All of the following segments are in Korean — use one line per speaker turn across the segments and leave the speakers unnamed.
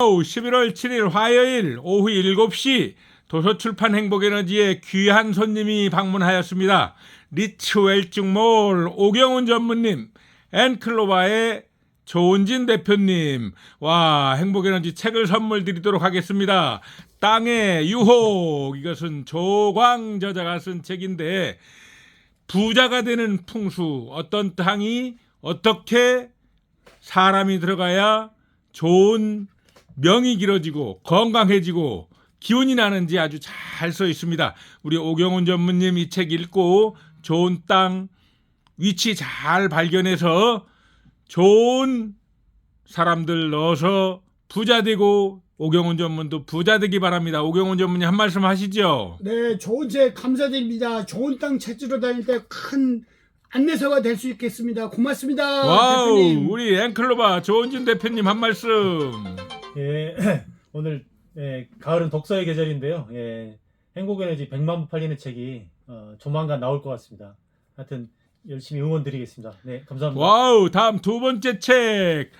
오후 11월 7일 화요일 오후 7시 도서출판 행복에너지에 귀한 손님이 방문하였습니다. 리츠 웰증몰 오경훈 전무님, 앤클로바의 조은진 대표님, 와, 행복에너지 책을 선물 드리도록 하겠습니다. 땅의 유혹, 이것은 조광 저자가 쓴 책인데, 부자가 되는 풍수, 어떤 땅이 어떻게 사람이 들어가야 좋은 명이 길어지고 건강해지고 기운이 나는지 아주 잘 써 있습니다. 우리 오경훈 전무님 이 책 읽고 좋은 땅 위치 잘 발견해서 좋은 사람들 넣어서 부자 되고 오경훈 전문도 부자 되기 바랍니다. 오경훈 전문님 한 말씀 하시죠.
네, 좋은 책 감사드립니다. 좋은 땅 찾으러 다닐 때 큰 안내서가 될 수 있겠습니다. 고맙습니다.
와우,
대표님.
우리 앵클로바 조은진 대표님 한 말씀.
예, 오늘 예, 가을은 독서의 계절인데요. 예, 행복에너지 100만 부 팔리는 책이 어, 조만간 나올 것 같습니다. 하여튼 열심히 응원드리겠습니다. 네, 감사합니다.
와우, 다음 두 번째 책.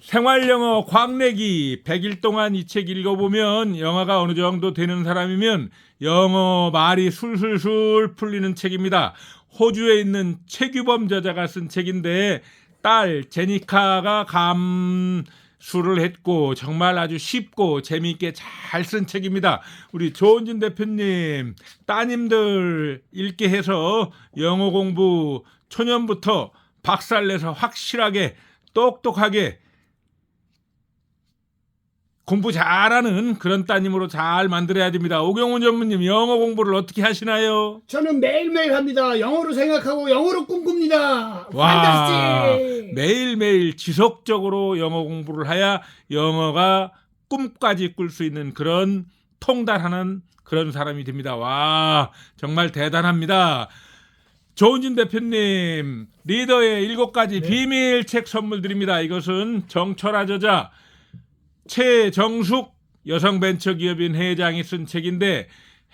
생활영어 광내기 100일 동안 이 책 읽어보면 영어가 어느 정도 되는 사람이면 영어 말이 술술술 풀리는 책입니다. 호주에 있는 최규범 저자가 쓴 책인데 딸 제니카가 감 수를 했고 정말 아주 쉽고 재미있게 잘 쓴 책입니다. 우리 조은진 대표님 따님들 읽게 해서 영어 공부 초년부터 박살내서 확실하게 똑똑하게 공부 잘하는 그런 따님으로 잘 만들어야 됩니다. 오경훈 전무님 영어 공부를 어떻게 하시나요?
저는 매일매일 합니다. 영어로 생각하고 영어로 꿈꿉니다.
와
판타스틱.
매일매일 지속적으로 영어 공부를 해야 영어가 꿈까지 꿀 수 있는 그런 통달하는 그런 사람이 됩니다. 와 정말 대단합니다. 조은진 대표님 리더의 일곱 가지
네.
비밀 책 선물 드립니다. 이것은 정철아 저자 최정숙 여성벤처기업인 회장이 쓴 책인데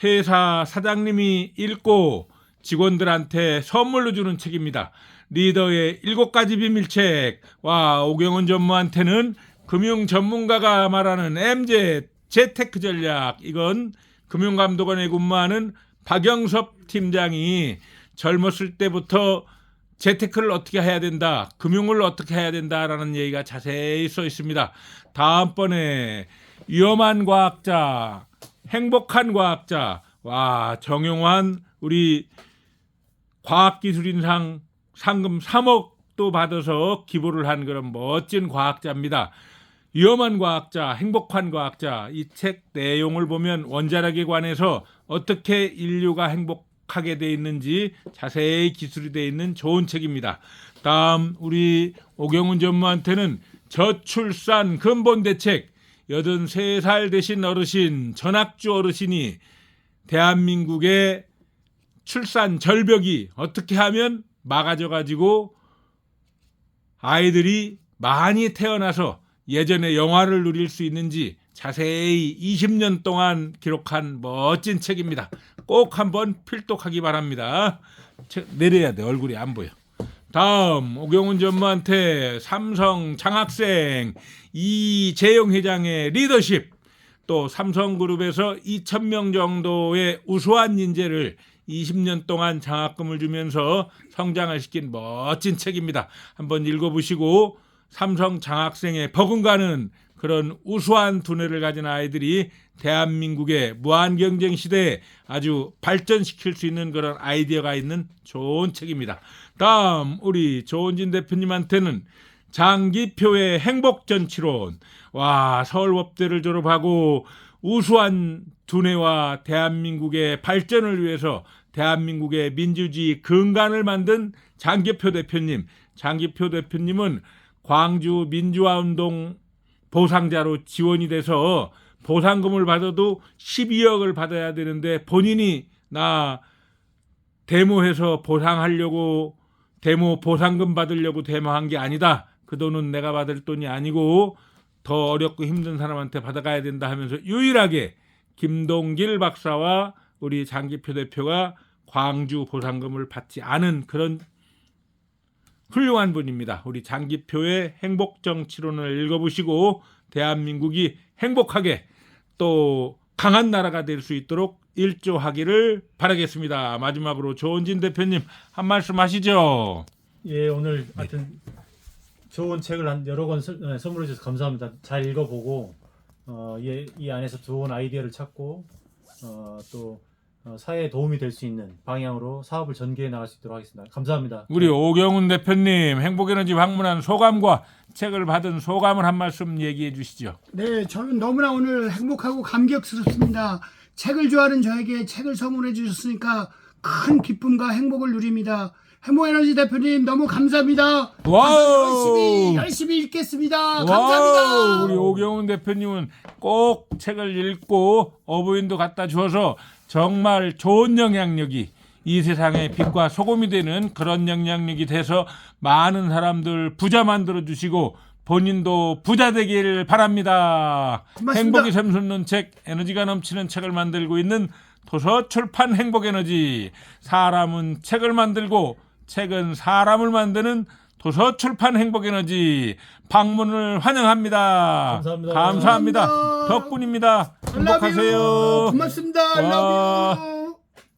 회사 사장님이 읽고 직원들한테 선물로 주는 책입니다. 리더의 일곱 가지 비밀책. 와, 오경원 전무한테는 금융 전문가가 말하는 MZ 재테크 전략. 이건 금융감독원에 근무하는 박영섭 팀장이 젊었을 때부터 재테크를 어떻게 해야 된다, 금융을 어떻게 해야 된다라는 얘기가 자세히 써 있습니다. 다음번에 위험한 과학자, 행복한 과학자, 와 정용환 우리 과학기술인상 상금 3억도 받아서 기부를 한 그런 멋진 과학자입니다. 위험한 과학자, 행복한 과학자 이 책 내용을 보면 원자력에 관해서 어떻게 인류가 행복하게 돼 있는지 자세히 기술이 돼 있는 좋은 책입니다. 다음 우리 오경훈 전무한테는 저출산 근본 대책 83살 되신 어르신 전학주 어르신이 대한민국의 출산 절벽이 어떻게 하면 막아져 가지고 아이들이 많이 태어나서 예전에 영화를 누릴 수 있는지 자세히 20년 동안 기록한 멋진 책입니다. 꼭 한번 필독하기 바랍니다. 책 내려야 돼. 얼굴이 안 보여. 다음 오경훈 전무한테 삼성 장학생 이재용 회장의 리더십 또 삼성그룹에서 2,000명 정도의 우수한 인재를 20년 동안 장학금을 주면서 성장을 시킨 멋진 책입니다. 한번 읽어보시고 삼성 장학생의 버금가는 그런 우수한 두뇌를 가진 아이들이 대한민국의 무한 경쟁 시대에 아주 발전시킬 수 있는 그런 아이디어가 있는 좋은 책입니다. 다음 우리 조은진 대표님한테는 장기표의 행복전치론 와 서울법대를 졸업하고 우수한 두뇌와 대한민국의 발전을 위해서 대한민국의 민주주의 근간을 만든 장기표 대표님 장기표 대표님은 광주 민주화운동 보상자로 지원이 돼서 보상금을 받아도 12억을 받아야 되는데 본인이 나 데모해서 보상하려고 데모 보상금 받으려고 데모한 게 아니다. 그 돈은 내가 받을 돈이 아니고 더 어렵고 힘든 사람한테 받아가야 된다 하면서 유일하게 김동길 박사와 우리 장기표 대표가 광주 보상금을 받지 않은 그런 훌륭한 분입니다. 우리 장기표의 행복 정치론을 읽어보시고 대한민국이 행복하게 또 강한 나라가 될 수 있도록 일조하기를 바라겠습니다. 마지막으로 조은진 대표님 한 말씀 하시죠.
예, 오늘 하여튼 좋은 책을 한 여러 권 선- 어, 선물해 주셔서 감사합니다. 잘 읽어보고 어, 예, 이 안에서 좋은 아이디어를 찾고 어, 또 어, 사회에 도움이 될 수 있는 방향으로 사업을 전개해 나갈 수 있도록 하겠습니다. 감사합니다.
우리 오경훈 대표님 행복에너지 방문한 소감과 책을 받은 소감을 한 말씀 얘기해 주시죠.
네, 저는 너무나 오늘 행복하고 감격스럽습니다. 책을 좋아하는 저에게 책을 선물해 주셨으니까 큰 기쁨과 행복을 누립니다. 행복에너지 대표님 너무 감사합니다.
와우!
열심히 열심히 읽겠습니다.
와우!
감사합니다.
우리 오경훈 대표님은 꼭 책을 읽고 어부인도 갖다 주어서 정말 좋은 영향력이 이 세상의 빛과 소금이 되는 그런 영향력이 돼서 많은 사람들 부자 만들어 주시고 본인도 부자 되길 바랍니다.
고맙습니다.
행복이 샘솟는 책, 에너지가 넘치는 책을 만들고 있는 도서 출판 행복 에너지. 사람은 책을 만들고 책은 사람을 만드는 도서 출판 행복 에너지 방문을 환영합니다.
감사합니다.
감사합니다. 덕분입니다. 행복하세요.
고맙습니다. I love
와.
you.